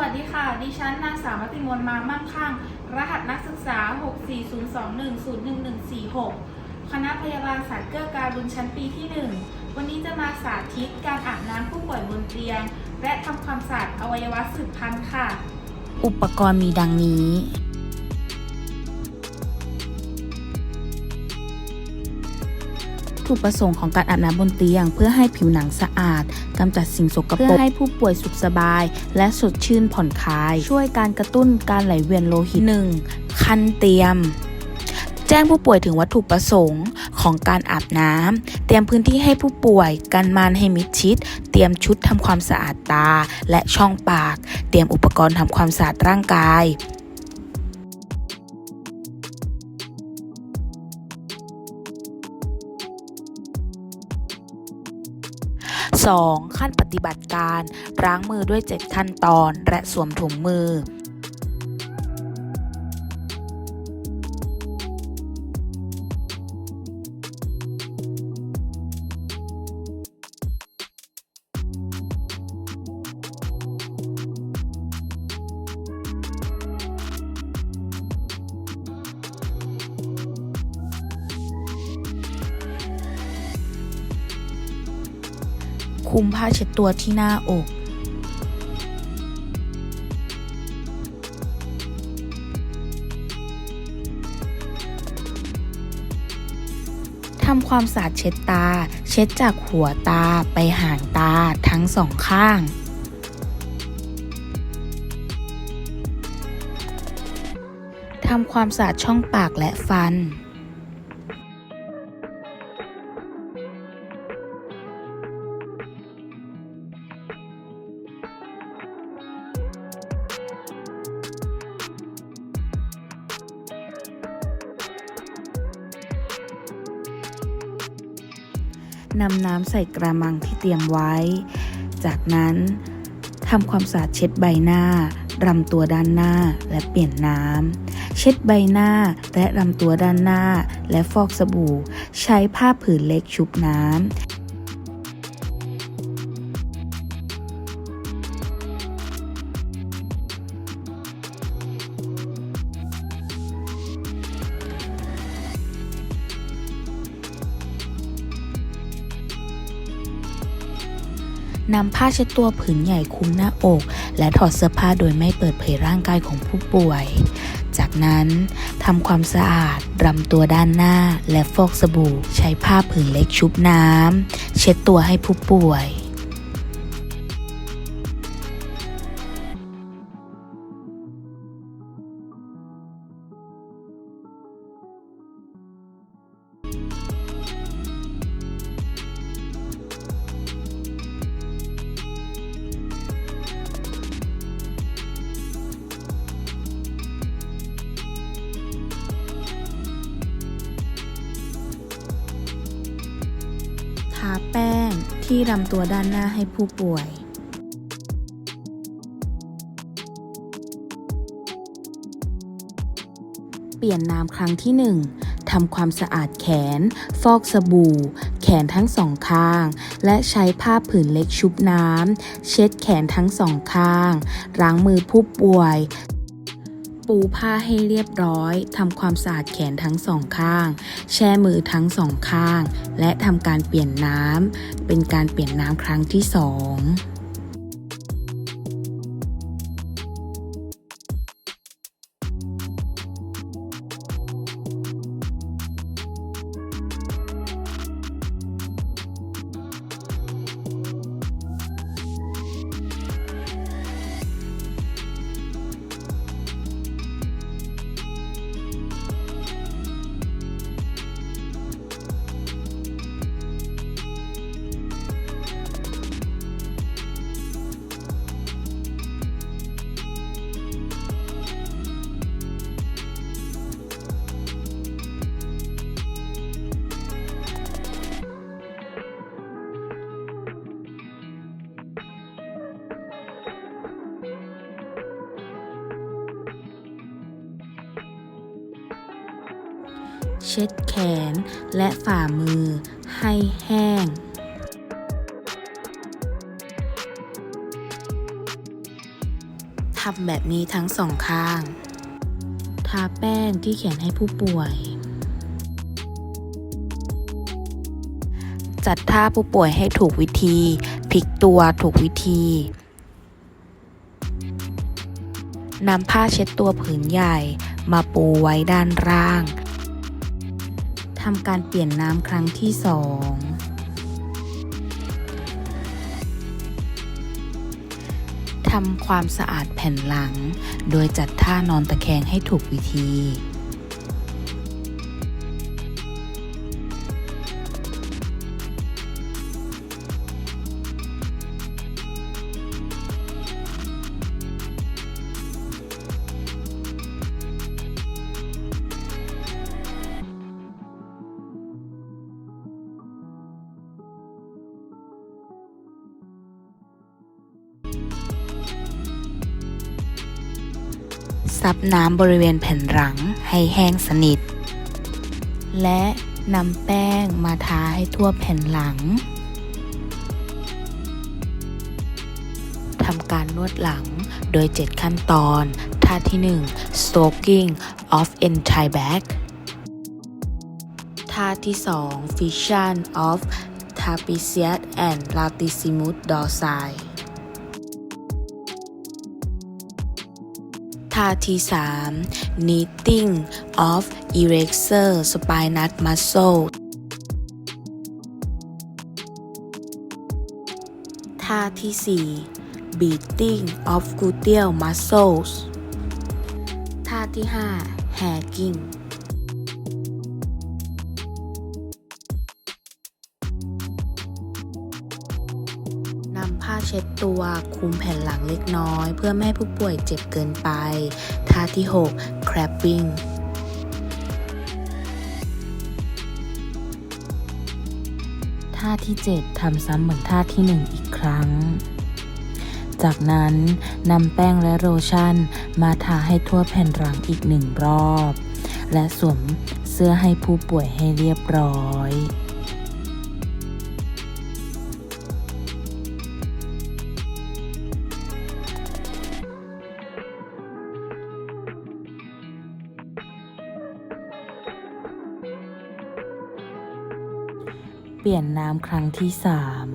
วัสดีค่ะ ดิฉันนางสาวมติมนมามั่งคั่ง รหัสนักศึกษา 640210146 คณะพยาบาลศาสตร์เกื้อการบุญชั้นปีที่ 1 วันนี้จะมาสาธิตการอาบน้ำผู้ป่วยบนเตียง และทำความสะอาดอวัยวะสืบพันธุ์ค่ะ อุปกรณ์มีดังนี้ ถูกประสงค์ของการอาบน้ำบนเตียง เพื่อให้ผิวหนังสะอาดกำจัดสิ่งสกปรกเพื่อให้ผู้ป่วยสุขสบาย และสดชื่นผ่อนคลาย ช่วยการกระตุ้นการไหลเวียนโลหิต 1. คันเตรียม แจ้งผู้ป่วยถึงวัตถุประสงค์ของการอาบน้ำเตรียมพื้นที่ให้ผู้ป่วย กันมานให้มิดชิด เตรียมชุดทำความสะอาดตาและช่องปาก เตรียมอุปกรณ์ทำความสะอาดร่างกาย 2. ขั้นปฏิบัติการ ล้างมือด้วย 7 ขั้นตอน และสวมถุงมือ คุมผ้าเช็ดตัวที่หน้าอก ทำความสะอาดเช็ดตา เช็ดจากหัวตาไปหางตาทั้งสองข้างทำความสะอาดช่องปากและฟัน นำน้ำใส่กระมังที่เตรียมไว้ จากนั้นทำความสะอาดเช็ดใบหน้ารำตัวด้านหน้าและเปลี่ยนน้ำ เช็ดใบหน้าและรำตัวด้านหน้าและฟอกสบู่ ใช้ผ้าผืนเล็กชุบน้ นำผ้าเช็ดตัวผืนใหญ่คลุมหน้าอก และถอดเสื้อผ้าโดยไม่เปิดเผยร่างกายของผู้ป่วย จากนั้นทำความสะอาดรำตัวด้านหน้าและฟอกสบู่ ใช้ผ้าผืนเล็กชุบน้ำเช็ดตัวให้ผู้ป่วย ที่ลำตัวด้านหน้าให้ผู้ป่วย เปลี่ยนน้ำครั้งที่ 1ทำความสะอาดแขน ฟอกสบู่ แขนทั้งสองข้าง และใช้ผ้าผืนเล็กชุบน้ำ เช็ดแขนทั้งสองข้าง ล้างมือผู้ป่วย ปูผ้าให้เรียบร้อยทำความสะอาดแขนทั้งสองข้าง แช่มือทั้งสองข้าง และทำการเปลี่ยนน้ำเป็นการเปลี่ยนน้ำครั้งที่สอง เช็ดแขนและฝ่ามือให้แห้งทำแบบนี้ทั้งสองข้าง ทาแป้งที่แขนให้ผู้ป่วย จัดท่าผู้ป่วยให้ถูกวิธีพลิกตัวถูกวิธีนำผ้าเช็ดตัวผืนใหญ่มาปูไว้ด้านล่าง ทำการเปลี่ยนน้ำครั้งที่สองทำความสะอาดแผ่นหลัง โดยจัดท่านอนตะแคงให้ถูกวิธี ซับน้ำบริเวณแผ่นหลังให้แห้งสนิท และนำแป้งมาทาให้ทั่วแผ่นหลังทำการนวดหลังโดย 7 ขั้นตอน ท่าที่ 1 stroking of entire back ท่าที่ 2 fission of trapezius and latissimus dorsi ทาที่3 knitting of erector spinal muscle ท่าที่ 4 beating of gluteal muscles ท่าที่ 5 hacking เช็ดตัวคุมแผ่นหลังเล็กน้อย เพื่อไม่ให้ผู้ป่วยเจ็บเกินไป ท่าที่ 6 crapping ท่าที่ 7 ทำซ้ำเหมือนท่าที่ 1 อีกครั้ง จากนั้นนำแป้งและโลชั่น มาทาให้ทั่วแผ่นหลังอีกหนึ่งรอบ และสวมเสื้อให้ผู้ป่วยให้เรียบร้อย ปลี่ยนน้ำครั้งที่สาม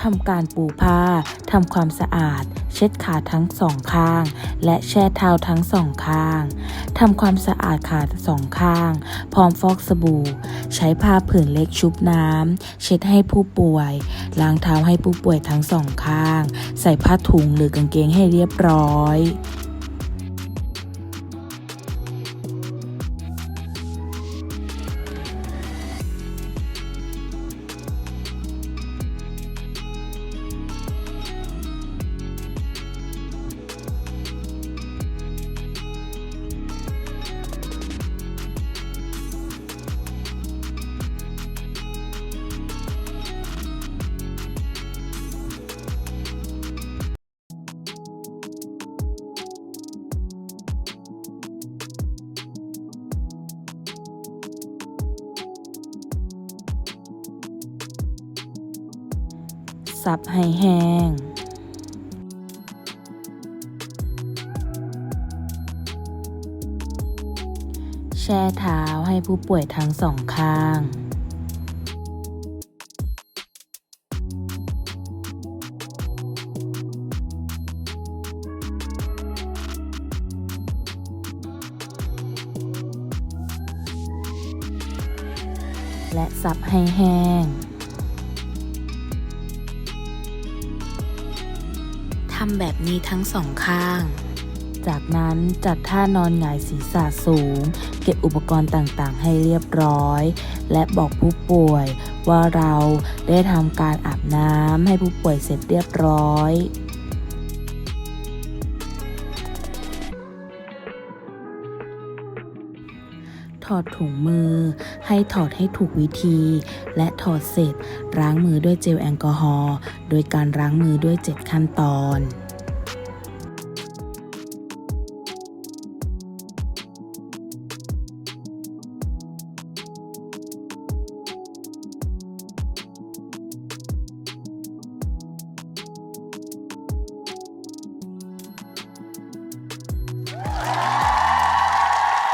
ทำการปูผ้า ทำความสะอาด ช็ดขาทั้งสองข้าง และแช่เท้าทั้งสองข้างทำความสะอาดขาสองข้าง พร้อมฟอกสบู่ ใช้ผ้าผืนเล็กชุบน้ำเช็ดให้ผู้ป่วย ล้างเท้าให้ผู้ป่วยทั้งสองข้าง ใส่ผ้าถุงหรือกางเกงให้เรียบร้อย ซับให้แห้ง แช่เท้าให้ผู้ป่วยทั้งสองข้างและซับให้แห้งำแบบนี้ทั้งสองข้าง จากนั้นจัดท่านอนหงายศีรษะสูง เก็บอุปกรณ์ต่างๆ ให้เรียบร้อย และบอกผู้ป่วยว่าเราได้ทำการอาบน้ำให้ผู้ป่วยเสร็จเรียบร้อย ถอดถุงมือ ให้ถอดให้ถูกวิธี และถอดเสร็จล้างมือด้วยเจลแอลกอฮอล์โดยการล้างมือด้วย 7 ขั้นตอน